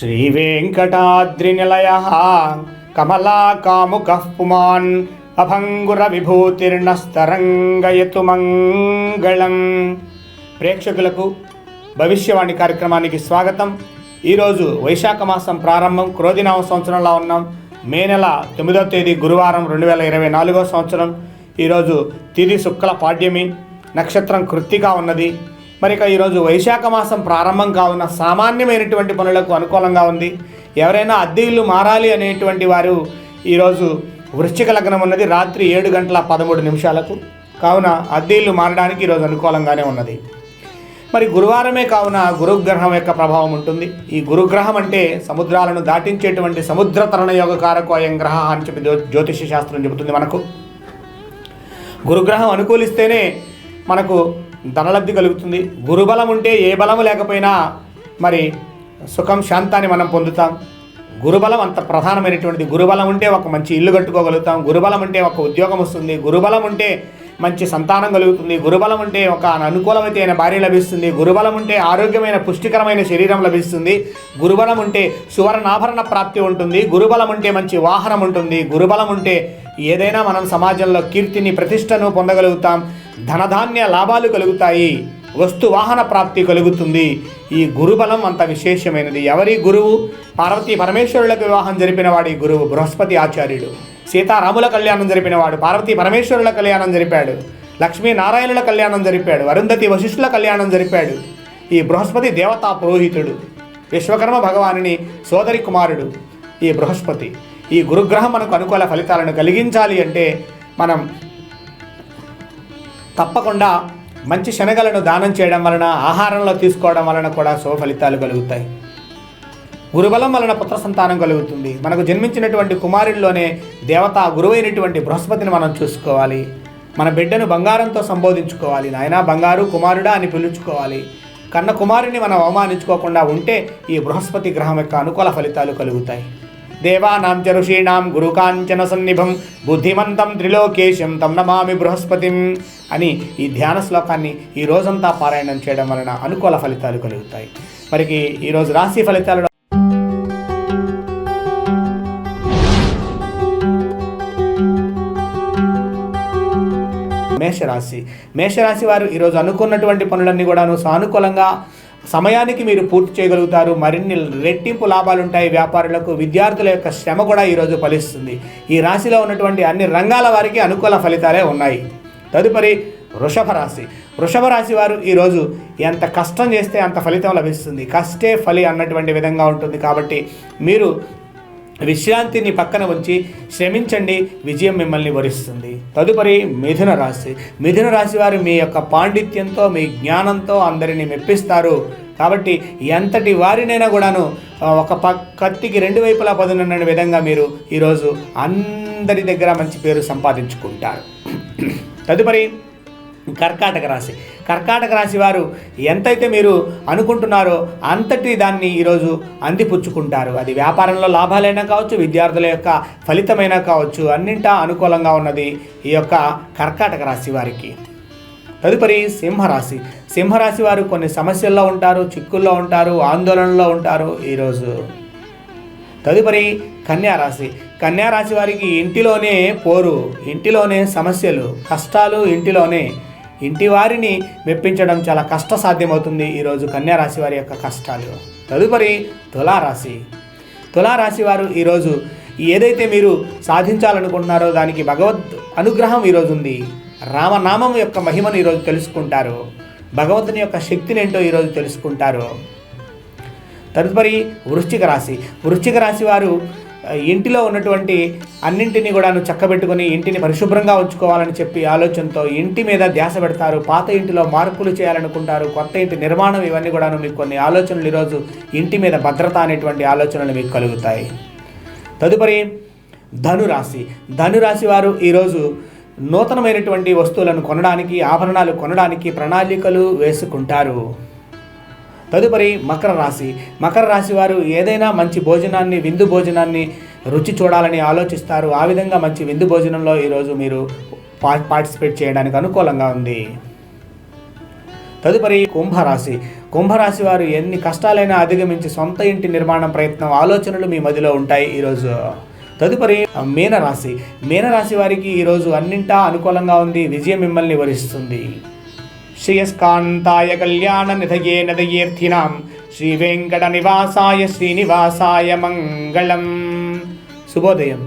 శ్రీవేంకటాద్రినిలయ కమలాకాముకః పుమాన్ అభంగుర విభూతిర్నస్తరంగయతు మంగళం ప్రేక్షకులకు భవిష్యవాణి కార్యక్రమానికి స్వాగతం. ఈరోజు వైశాఖ మాసం ప్రారంభం క్రోధినామ సంవత్సరంలో ఉన్నాం. మే నెల తొమ్మిదవ తేదీ గురువారం రెండు వేల ఇరవై నాలుగో సంవత్సరం. ఈరోజు తిది శుక్ల పాడ్యమి నక్షత్రం కృత్తిగా ఉన్నది. మరి ఇక ఈరోజు వైశాఖ మాసం ప్రారంభం కావున సామాన్యమైనటువంటి పనులకు అనుకూలంగా ఉంది. ఎవరైనా అద్దె ఇల్లు మారాలి అనేటువంటి వారు ఈరోజు వృశ్చిక లగ్నం ఉన్నది. రాత్రి ఏడు గంటల పదమూడు నిమిషాలకు. కావున అద్దె ఇల్లు మారడానికి ఈరోజు అనుకూలంగానే ఉన్నది. మరి గురువారమే కావున గురుగ్రహం యొక్క ప్రభావం ఉంటుంది. ఈ గురుగ్రహం అంటే సముద్రాలను దాటించేటువంటి సముద్ర తరణయోగ యోగ కారకోయం గ్రహ అని చెప్పి జ్యో- జ్యోతిష శాస్త్రం చెబుతుంది మనకు. గురుగ్రహం అనుకూలిస్తేనే మనకు ధనలబ్ధి కలుగుతుంది. గురుబలం ఉంటే ఏ బలము లేకపోయినా మరి సుఖం శాంతాన్ని మనం పొందుతాం. గురుబలం అంత ప్రధానమైనటువంటిది. గురుబలం ఉంటే ఒక మంచి ఇల్లు కట్టుకోగలుగుతాం. గురుబలం ఉంటే ఒక ఉద్యోగం వస్తుంది. గురుబలం ఉంటే మంచి సంతానం కలుగుతుంది. గురుబలం ఉంటే ఒక అనుకూలమైన భార్య లభిస్తుంది. గురుబలం ఉంటే ఆరోగ్యమైన పుష్టికరమైన శరీరం లభిస్తుంది. గురుబలం ఉంటే సువర్ణాభరణ ప్రాప్తి ఉంటుంది. గురుబలం ఉంటే మంచి వాహనం ఉంటుంది. గురుబలం ఉంటే ఏదైనా మనం సమాజంలో కీర్తిని ప్రతిష్టను పొందగలుగుతాం. ధనధాన్య లాభాలు కలుగుతాయి వస్తు వాహన ప్రాప్తి కలుగుతుంది. ఈ గురుబలం అంత విశేషమైనది. ఎవరి గురువు? పార్వతీ పరమేశ్వరులకు వివాహం జరిపిన వాడి గురువు బృహస్పతి ఆచార్యుడు. సీతారాముల కళ్యాణం జరిపినవాడు పార్వతీ పరమేశ్వరుల కళ్యాణం జరిపాడు. లక్ష్మీ నారాయణుల కళ్యాణం జరిపాడు. అరుంధతి వశిష్ఠుల కళ్యాణం జరిపాడు. ఈ బృహస్పతి దేవతా పురోహితుడు. విశ్వకర్మ భగవానుని సోదరి కుమారుడు ఈ బృహస్పతి. ఈ గురుగ్రహం మనకు అనుకూల ఫలితాలను కలిగించాలి అంటే మనం తప్పకుండా మంచి శనగలను దానం చేయడం వలన ఆహారంలో తీసుకోవడం వలన కూడా శుభ ఫలితాలు కలుగుతాయి. గురుబలం వలన పుత్ర సంతానం కలుగుతుంది. మనకు జన్మించినటువంటి కుమారుడిలోనే దేవత గురువైనటువంటి బృహస్పతిని మనం చూసుకోవాలి. మన బిడ్డను బంగారంతో సంబోధించుకోవాలి. నాయనా బంగారు కుమారుడా అని పిలుచుకోవాలి. కన్న కుమారుని మనం అవమానించుకోకుండా ఉంటే ఈ బృహస్పతి గ్రహం యొక్క అనుకూల ఫలితాలు కలుగుతాయి. దేవానాం చ ఋషీణాం గురుకాంచన సన్నిభం. బుద్ధిమంతం త్రిలోకేశం తం నమామి బృహస్పతిం అని ఈ ధ్యాన శ్లోకాన్ని ఈ రోజంతా పారాయణం చేయడం వలన అనుకూల ఫలితాలు కలుగుతాయి. మరికి ఈరోజు రాశి ఫలితాలలో మేషరాశి. మేషరాశి వారు ఈరోజు అనుకున్నటువంటి పనులన్నీ కూడాను సానుకూలంగా సమయానికి మీరు పూర్తి చేయగలుగుతారు. మరిన్ని రెట్టింపు లాభాలు ఉంటాయి వ్యాపారులకు విద్యార్థుల యొక్క శ్రమ కూడా ఈరోజు ఫలిస్తుంది. ఈ రాశిలో ఉన్నటువంటి అన్ని రంగాల వారికి అనుకూల ఫలితాలే ఉన్నాయి. తదుపరి వృషభ రాశి. వృషభ రాశి వారు ఈరోజు ఎంత కష్టం చేస్తే అంత ఫలితం లభిస్తుంది. కష్టే ఫలి అన్నటువంటి విధంగా ఉంటుంది కాబట్టి మీరు విశ్రాంతిని పక్కన ఉంచి శ్రమించండి విజయం మిమ్మల్ని వరిస్తుంది. తదుపరి మిథున రాశి. మిథున రాశి వారు మీ యొక్క పాండిత్యంతో మీ జ్ఞానంతో అందరిని మెప్పిస్తారు. కాబట్టి ఎంతటి వారినైనా కూడాను ఒక ప కత్తికి రెండు వైపులా పదునన్న విధంగా మీరు ఈరోజు అందరి దగ్గర మంచి పేరు సంపాదించుకుంటారు. తదుపరి కర్కాటక రాశి. కర్కాటక రాశి వారు ఎంతైతే మీరు అనుకుంటున్నారో అంతటి దాన్ని ఈరోజు అందిపుచ్చుకుంటారు. అది వ్యాపారంలో లాభాలైనా కావచ్చు విద్యార్థుల యొక్క ఫలితమైనా కావచ్చు అన్నింటా అనుకూలంగా ఉన్నది ఈ యొక్క కర్కాటక రాశి వారికి. తదుపరి సింహరాశి. సింహరాశి వారు కొన్ని సమస్యల్లో ఉంటారు చిక్కుల్లో ఉంటారు ఆందోళనలో ఉంటారు ఈరోజు. తదుపరి కన్యారాశి. కన్యారాశి వారికి ఇంటిలోనే పోరు ఇంటిలోనే సమస్యలు కష్టాలు ఇంటిలోనే. ఇంటి వారిని మెప్పించడం చాలా కష్ట సాధ్యమవుతుంది ఈరోజు కన్యారాశి వారి యొక్క కష్టాలు. తదుపరి తులారాశి. తులారాశి వారు ఈరోజు ఏదైతే మీరు సాధించాలనుకుంటున్నారో దానికి భగవద్ అనుగ్రహం ఈరోజు ఉంది. రామనామం యొక్క మహిమను ఈరోజు తెలుసుకుంటారు. భగవంతుని యొక్క శక్తిని ఏంటో ఈరోజు తెలుసుకుంటారు. తదుపరి వృశ్చిక రాశి. వృశ్చిక రాశి వారు ఇంటిలో ఉన్నటువంటి అన్నింటినీ కూడాను చక్కబెట్టుకొని ఇంటిని పరిశుభ్రంగా ఉంచుకోవాలని చెప్పి ఆలోచనతో ఇంటి మీద ధ్యాస పెడతారు. పాత ఇంటిలో మార్పులు చేయాలనుకుంటారు. కొత్త ఇంటి నిర్మాణం ఇవన్నీ కూడాను మీకు కొన్ని ఆలోచనలు ఈరోజు ఇంటి మీద భద్రత అనేటువంటి ఆలోచనలు మీకు కలుగుతాయి. తదుపరి ధనురాశి. ధనురాశి వారు ఈరోజు నూతనమైనటువంటి వస్తువులను కొనడానికి ఆభరణాలు కొనడానికి ప్రణాళికలు వేసుకుంటారు. తదుపరి మకర రాశి. మకర రాశి వారు ఏదైనా మంచి భోజనాన్ని విందు భోజనాన్ని రుచి చూడాలని ఆలోచిస్తారు. ఆ విధంగా మంచి విందు భోజనంలో ఈరోజు మీరు పా పార్టిసిపేట్ చేయడానికి అనుకూలంగా ఉంది. తదుపరి కుంభరాశి. కుంభరాశి వారు ఎన్ని కష్టాలైనా అధిగమించి సొంత ఇంటి నిర్మాణం ప్రయత్నం ఆలోచనలు మీ మదిలో ఉంటాయి ఈరోజు. తదుపరి మీనరాశి. మీనరాశి వారికి ఈరోజు అన్నింటా అనుకూలంగా ఉంది విజయం మిమ్మల్ని వరిస్తుంది. ஸ்ரீயஸ்காந்தாய கல்யாண நிதையே நதையேர்த்தினாம் ஸ்ரீ வெங்கட நிவாசாய ஸ்ரீனிவாசாய மங்களம் சுபோதயம்